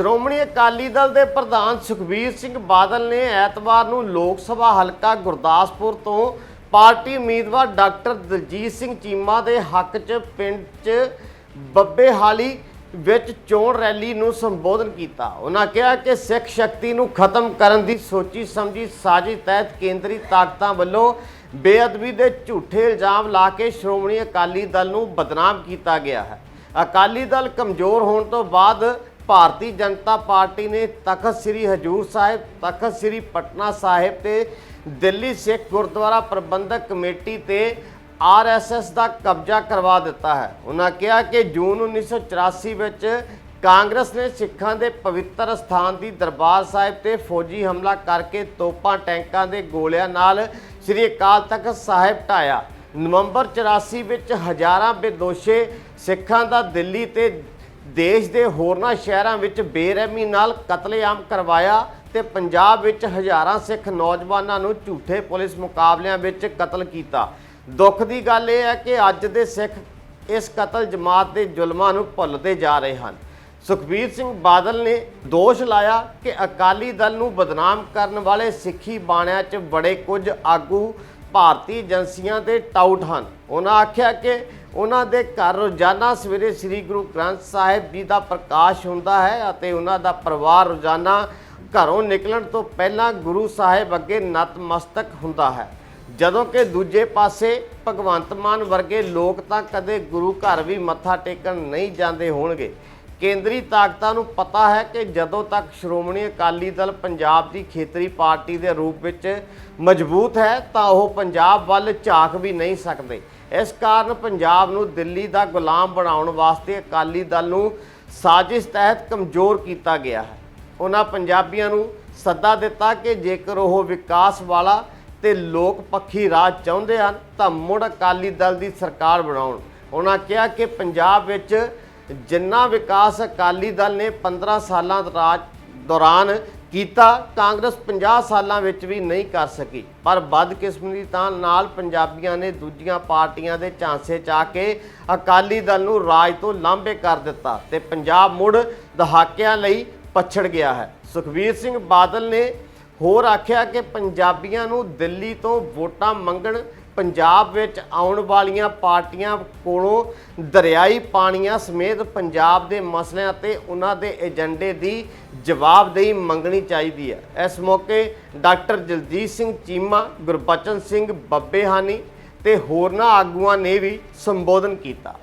ਸ਼੍ਰੋਮਣੀ ਅਕਾਲੀ ਦਲ ਦੇ ਪ੍ਰਧਾਨ ਸੁਖਬੀਰ ਸਿੰਘ ਬਾਦਲ ਨੇ ਐਤਵਾਰ ਨੂੰ ਲੋਕ ਸਭਾ ਹਲਕਾ ਗੁਰਦਾਸਪੁਰ ਤੋਂ ਪਾਰਟੀ ਉਮੀਦਵਾਰ ਡਾਕਟਰ ਦਲਜੀਤ ਸਿੰਘ ਚੀਮਾ ਦੇ ਹੱਕ 'ਚ ਪਿੰਡ 'ਚ ਬੱਬੇਹਾਲੀ ਵਿੱਚ ਚੋਣ ਰੈਲੀ ਨੂੰ ਸੰਬੋਧਨ ਕੀਤਾ। ਉਹਨਾਂ ਕਿਹਾ ਕਿ ਸਿੱਖ ਸ਼ਕਤੀ ਨੂੰ ਖਤਮ ਕਰਨ ਦੀ ਸੋਚੀ ਸਮਝੀ ਸਾਜ਼ਿਸ਼ ਤਹਿਤ ਕੇਂਦਰੀ ਤਾਕਤਾਂ ਵੱਲੋਂ ਬੇਅਦਬੀ ਦੇ ਝੂਠੇ ਇਲਜ਼ਾਮ ਲਾ ਕੇ ਸ਼੍ਰੋਮਣੀ ਅਕਾਲੀ ਦਲ ਨੂੰ ਬਦਨਾਮ ਕੀਤਾ ਗਿਆ ਹੈ। ਅਕਾਲੀ ਦਲ ਕਮਜ਼ੋਰ ਹੋਣ ਤੋਂ ਬਾਅਦ ਭਾਰਤੀ ਜਨਤਾ ਪਾਰਟੀ ਨੇ ਤਖਤ ਸ੍ਰੀ ਹਜੂਰ ਸਾਹਿਬ, ਤਖਤ ਸ੍ਰੀ ਪਟਨਾ ਸਾਹਿਬ ਤੇ ਦਿੱਲੀ ਸਿੱਖ ਗੁਰਦੁਆਰਾ ਪ੍ਰਬੰਧਕ ਕਮੇਟੀ ਤੇ ਆਰਐਸਐਸ ਦਾ ਕਬਜ਼ਾ ਕਰਵਾ ਦਿੱਤਾ ਹੈ। ਉਹਨਾਂ ਕਿਹਾ ਕਿ ਜੂਨ 1984 ਵਿੱਚ ਕਾਂਗਰਸ ਨੇ ਸਿੱਖਾਂ ਦੇ ਪਵਿੱਤਰ ਸਥਾਨ ਦੀ ਦਰਬਾਰ ਸਾਹਿਬ ਤੇ ਫੌਜੀ ਹਮਲਾ ਕਰਕੇ ਤੋਪਾਂ ਟੈਂਕਾਂ ਦੇ ਗੋਲਿਆਂ ਨਾਲ ਸ੍ਰੀ ਅਕਾਲ ਤਖਤ ਸਾਹਿਬ ਢਾਇਆ ਨਵੰਬਰ 84 ਵਿੱਚ ਹਜ਼ਾਰਾਂ ਬੇਦੋਸ਼ੇ ਸਿੱਖਾਂ ਦਾ ਦਿੱਲੀ ਤੇ ਦੇਸ਼ ਦੇ ਹੋਰਨਾਂ ਸ਼ਹਿਰਾਂ ਵਿੱਚ ਬੇਰਹਿਮੀ ਨਾਲ ਕਤਲੇਆਮ ਕਰਵਾਇਆ ਤੇ ਪੰਜਾਬ ਵਿੱਚ ਹਜ਼ਾਰਾਂ ਸਿੱਖ ਨੌਜਵਾਨਾਂ ਨੂੰ ਝੂਠੇ ਪੁਲਿਸ ਮੁਕਾਬਲਿਆਂ ਵਿੱਚ ਕਤਲ ਕੀਤਾ। ਦੁੱਖ ਦੀ ਗੱਲ ਇਹ ਹੈ ਕਿ ਅੱਜ ਦੇ ਸਿੱਖ ਇਸ ਕਤਲ ਜਮਾਤ ਦੇ ਜ਼ੁਲਮਾਂ ਨੂੰ ਭੁੱਲਦੇ ਜਾ ਰਹੇ ਹਨ। ਸੁਖਬੀਰ ਸਿੰਘ ਬਾਦਲ ਨੇ ਦੋਸ਼ ਲਾਇਆ ਕਿ ਅਕਾਲੀ ਦਲ ਨੂੰ ਬਦਨਾਮ ਕਰਨ ਵਾਲੇ ਸਿੱਖੀ ਬਾਣਿਆਂ 'ਚ ਬੜੇ ਕੁਝ ਆਗੂ ਭਾਰਤੀ ਏਜੰਸੀਆਂ ਦੇ ਟਾਊਟ ਹਨ। ਉਹਨਾਂ ਆਖਿਆ ਕਿ ਉਹਨਾਂ ਦੇ ਘਰ ਰੋਜ਼ਾਨਾ ਸਵੇਰੇ ਸ੍ਰੀ ਗੁਰੂ ਗ੍ਰੰਥ ਸਾਹਿਬ ਜੀ ਦਾ ਪ੍ਰਕਾਸ਼ ਹੁੰਦਾ ਹੈ ਅਤੇ ਉਹਨਾਂ ਦਾ ਪਰਿਵਾਰ ਰੋਜ਼ਾਨਾ ਘਰੋਂ ਨਿਕਲਣ ਤੋਂ ਪਹਿਲਾਂ ਗੁਰੂ ਸਾਹਿਬ ਅੱਗੇ ਨਤਮਸਤਕ ਹੁੰਦਾ ਹੈ। ਜਦੋਂ ਕਿ ਦੂਜੇ ਪਾਸੇ ਭਗਵੰਤ ਮਾਨ ਵਰਗੇ ਲੋਕ ਤਾਂ ਕਦੇ ਗੁਰੂ ਘਰ ਵੀ ਮੱਥਾ ਟੇਕਣ ਨਹੀਂ ਜਾਂਦੇ ਹੋਣਗੇ। ਕੇਂਦਰੀ ਤਾਕਤਾਂ ਨੂੰ ਪਤਾ ਹੈ ਕਿ ਜਦੋਂ ਤੱਕ ਸ਼੍ਰੋਮਣੀ ਅਕਾਲੀ ਦਲ ਪੰਜਾਬ ਦੀ ਖੇਤਰੀ ਪਾਰਟੀ ਦੇ ਰੂਪ ਵਿੱਚ ਮਜ਼ਬੂਤ ਹੈ ਤਾਂ ਉਹ ਪੰਜਾਬ ਵੱਲ ਝਾਕ ਵੀ ਨਹੀਂ ਸਕਦੇ। ਇਸ ਕਾਰਨ ਪੰਜਾਬ ਨੂੰ ਦਿੱਲੀ ਦਾ ਗੁਲਾਮ ਬਣਾਉਣ ਵਾਸਤੇ ਅਕਾਲੀ ਦਲ ਨੂੰ ਸਾਜ਼ਿਸ਼ ਤਹਿਤ ਕਮਜ਼ੋਰ ਕੀਤਾ ਗਿਆ ਹੈ। ਉਹਨਾਂ ਪੰਜਾਬੀਆਂ ਨੂੰ ਸੱਦਾ ਦਿੱਤਾ ਕਿ ਜੇਕਰ ਉਹ ਵਿਕਾਸ ਵਾਲਾ ਤੇ ਲੋਕ ਪੱਖੀ ਰਾਜ ਚਾਹੁੰਦੇ ਹਨ ਤਾਂ ਮੁੜ ਅਕਾਲੀ ਦਲ ਦੀ ਸਰਕਾਰ ਬਣਾਉਣ। ਉਹਨਾਂ ਕਿਹਾ ਕਿ ਪੰਜਾਬ ਵਿੱਚ ਜਿੰਨਾ ਵਿਕਾਸ ਅਕਾਲੀ ਦਲ ਨੇ 15 ਸਾਲਾਂ ਰਾਜ ਦੌਰਾਨ ਕੀਤਾ, ਕਾਂਗਰਸ 50 ਸਾਲਾਂ ਵਿੱਚ ਵੀ ਨਹੀਂ ਕਰ ਸਕੀ। ਪਰ ਬਦਕਿਸਮਤੀ ਤਾਂ ਨਾਲ ਪੰਜਾਬੀਆਂ ਨੇ ਦੂਜੀਆਂ ਪਾਰਟੀਆਂ ਦੇ ਝਾਂਸੇ ਚ ਆ ਕੇ ਅਕਾਲੀ ਦਲ ਨੂੰ ਰਾਜ ਤੋਂ ਲਾਂਭੇ ਕਰ ਦਿੱਤਾ ਤੇ ਪੰਜਾਬ ਮੁੜ ਦਹਾਕਿਆਂ ਲਈ ਪਛੜ ਗਿਆ ਹੈ। ਸੁਖਬੀਰ ਸਿੰਘ ਬਾਦਲ ਨੇ ਹੋਰ ਆਖਿਆ ਕਿ ਪੰਜਾਬੀਆਂ ਨੂੰ ਦਿੱਲੀ ਤੋਂ ਵੋਟਾਂ ਮੰਗਣ ਪੰਜਾਬ ਵਿੱਚ ਆਉਣ ਵਾਲੀਆਂ ਪਾਰਟੀਆਂ ਕੋਲੋਂ ਦਰਿਆਈ ਪਾਣੀਆਂ ਸਮੇਤ ਪੰਜਾਬ ਦੇ ਮਸਲਿਆਂ ਤੇ ਉਹਨਾਂ ਦੇ ਏਜੰਡੇ ਦੀ ਜਵਾਬਦੇਹੀ ਮੰਗਣੀ ਚਾਹੀਦੀ ਹੈ। ਇਸ ਮੌਕੇ ਡਾਕਟਰ ਜਲਜੀਤ ਸਿੰਘ ਚੀਮਾ, ਗੁਰਬਚਨ ਸਿੰਘ ਬੱਬੇਹਾਨੀ ਤੇ ਹੋਰਨਾਂ ਆਗੂਆਂ ਨੇ ਵੀ ਸੰਬੋਧਨ ਕੀਤਾ।